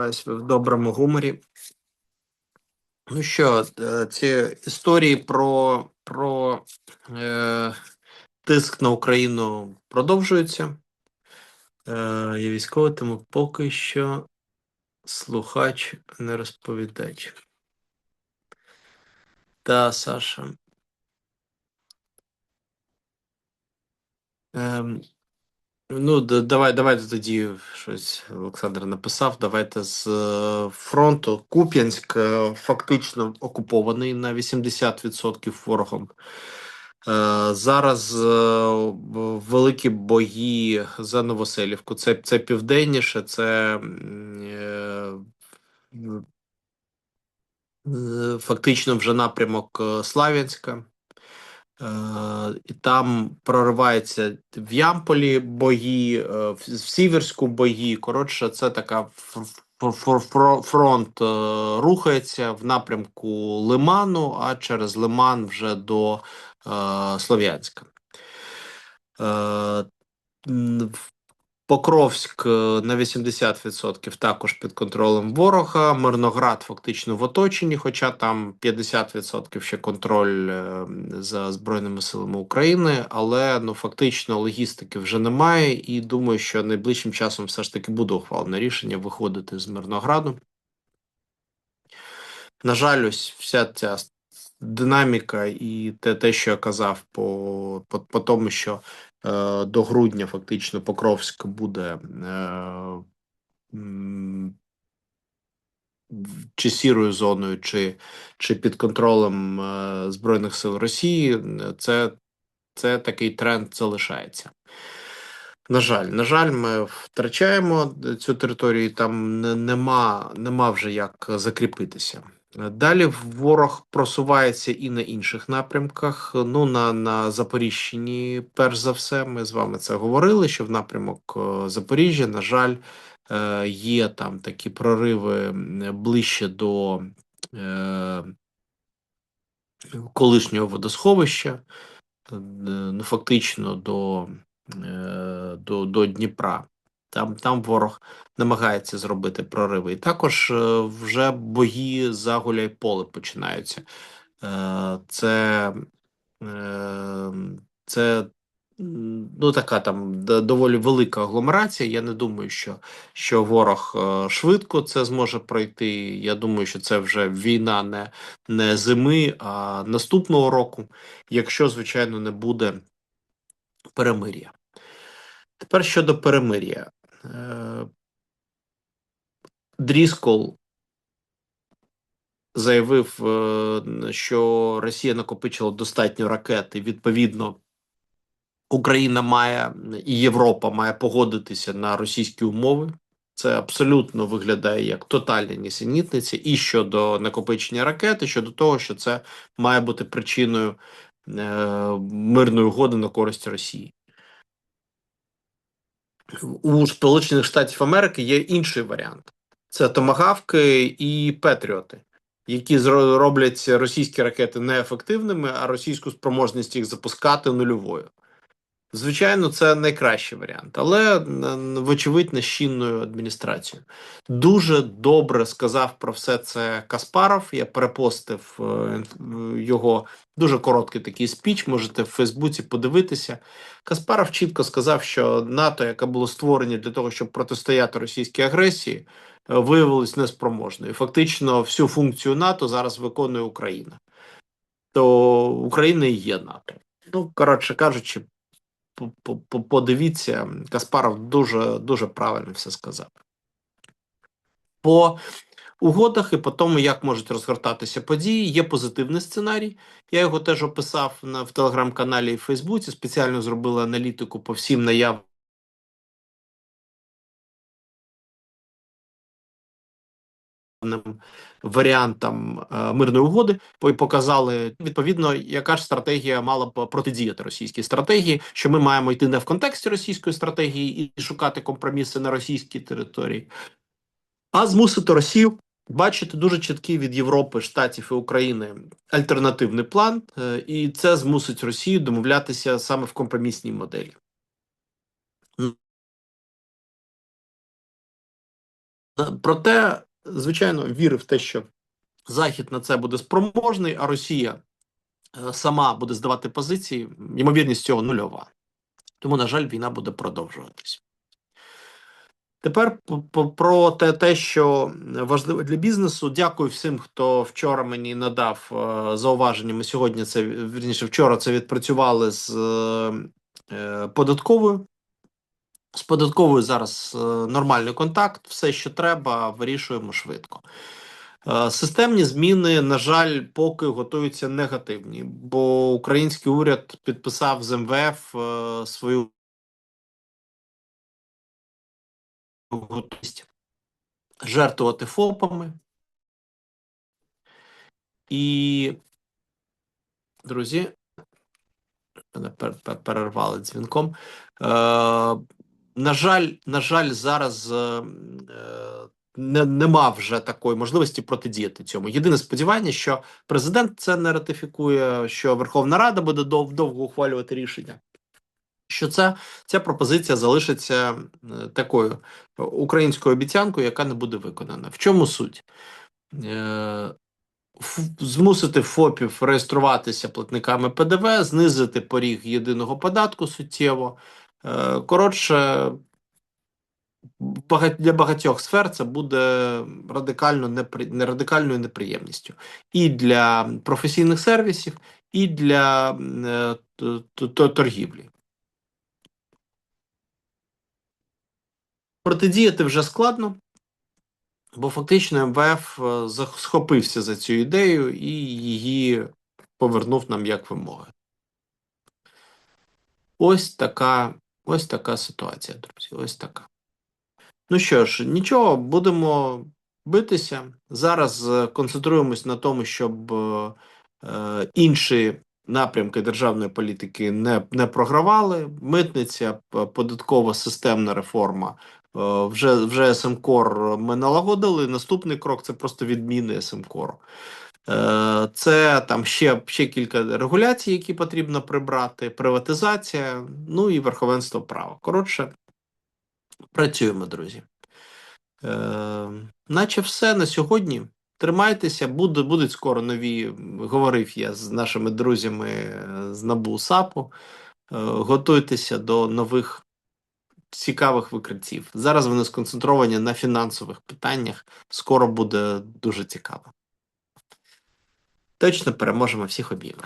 Ви в доброму гуморі. Ну що, е, ці історії про, про е, тиск на Україну продовжуються. Е, я військовий, тому поки що слухач, не розповідач. Та, Саша. Ем, Ну, давай, давайте тоді щось Олександр написав. Давайте з е, фронту. Куп'янськ е, фактично окупований на 80% ворогом. Е, Зараз великі бої за Новоселівку. Це, це південніше, це фактично вже напрямок Слав'янська. Е, І там проривається в Ямполі бої, е, в Сіверську бої. Коротше, це така фронт е, рухається в напрямку Лиману, а через Лиман вже до Слов'янська. Покровськ е, на 80% також під контролем ворога. Мирноград фактично в оточенні, хоча там 50% ще контроль е, за Збройними силами України, але ну фактично логістики вже немає, і думаю, що найближчим часом все ж таки буде ухвалене рішення виходити з Мирнограду. На жаль, ось вся ця динаміка і те, те що я казав по, по, по тому, що до грудня фактично Покровськ буде е, чи сірою зоною, чи, чи під контролем е, Збройних сил Росії, е, це, це такий тренд залишається. На жаль, на жаль, ми втрачаємо цю територію, там нема, нема вже як закріпитися. Далі ворог просувається і на інших напрямках. Ну на, на Запоріжчині, перш за все, ми з вами це говорили. Що в напрямок е, Запоріжжя, на жаль, е, є там такі прориви ближче до е, колишнього водосховища, ну фактично до, до, до Дніпра. Там, там ворог намагається зробити прориви. І також е, вже бої за Гуляйполе починаються. Е, Це, е, це ну, така там доволі велика агломерація. Я не думаю, що, що ворог швидко це зможе пройти. Я думаю, що це вже війна не, не зими, а наступного року, якщо, звичайно, не буде перемир'я. Тепер щодо перемир'я. Дріскол заявив, е, що Росія накопичила достатньо ракет, і відповідно Україна має і Європа має погодитися на російські умови. Це абсолютно виглядає як тотальна нісенітниця і щодо накопичення ракет, і щодо того, що це має бути причиною е, мирної угоди на користь Росії. У Сполучених Штатів Америки є інший варіант: це томагавки і Петріоти, які роблять російські ракети неефективними, а російську спроможність їх запускати нульовою. Звичайно, це найкращий варіант, але вочевидь на чинною адміністрацією. Дуже добре сказав про все це Каспаров. Я перепостив е, його дуже короткий такий спіч. Можете в Фейсбуці подивитися. Каспаров чітко сказав, що НАТО, яке було створення для того, щоб протистояти російській агресії, е, виявилось неспроможною. Фактично, всю функцію НАТО зараз виконує Україна. То Україна і є НАТО. Ну, коротше кажучи, подивіться, Каспаров дуже дуже правильно все сказав. По угодах і по тому, як можуть розгортатися події, є позитивний сценарій. Я його теж описав на в телеграм-каналі і Фейсбуці. Спеціально зробили аналітику по всім наявним варіантам е, мирної угоди, показали відповідно, яка ж стратегія мала б протидіяти російській стратегії, що ми маємо йти не в контексті російської стратегії і шукати компроміси на російській території, а змусити Росію бачити дуже чіткий від Європи, Штатів і України альтернативний план, е, і це змусить Росію домовлятися саме в компромісній моделі. Проте, звичайно, вірив в те, що Захід на це буде спроможний, а Росія е, сама буде здавати позиції. Ймовірність цього нульова. Тому, на жаль, війна буде продовжуватись. Тепер про те, те, що важливо для бізнесу. Дякую всім, хто вчора мені надав е, зауваження. Ми сьогодні це вірніше вчора це відпрацювали з е, податковою. З податковою зараз е, нормальний контакт, все, що треба, вирішуємо швидко. Е, системні зміни, на жаль, поки готуються негативні, бо український уряд підписав з МВФ е, свою готовність жертвувати ФОПами. І, друзі, мене перервали дзвінком. Е, На жаль, на жаль, зараз е, не, нема вже такої можливості протидіяти цьому. Єдине сподівання, що президент це не ратифікує, що Верховна Рада буде дов, довго ухвалювати рішення. Що це ця пропозиція залишиться е, такою українською обіцянкою, яка не буде виконана. В чому суть? Е, Змусити ФОПів реєструватися платниками ПДВ, знизити поріг єдиного податку суттєво. Е, коротше, для багатьох сфер це буде радикально непри... не радикальною неприємністю і для професійних сервісів, і для е, торгівлі. Протидіяти вже складно, бо фактично МВФ е, схопився за цю ідею і її повернув нам як вимоги. Ось така ось така ситуація, друзі. Ось така. Ну що ж, нічого, будемо битися. Зараз е, концентруємось на тому, щоб е, е, інші напрямки державної політики не не програвали. Митниця, податкова системна реформа. Е, вже вже СМКОР ми налагодили. Наступний крок це просто відміни СМКОРу. Е, це там ще ще кілька регуляцій, які потрібно прибрати, приватизація, ну і верховенство права. Коротше, Працюємо, друзі. Е, Наче все на сьогодні. Тримайтеся, буде, будуть скоро нові. Говорив я з нашими друзями е, з Набу САПу. Е, готуйтеся до нових цікавих викриттів. Зараз вони сконцентровані на фінансових питаннях. Скоро буде дуже цікаво. Точно переможемо всіх обіймемо.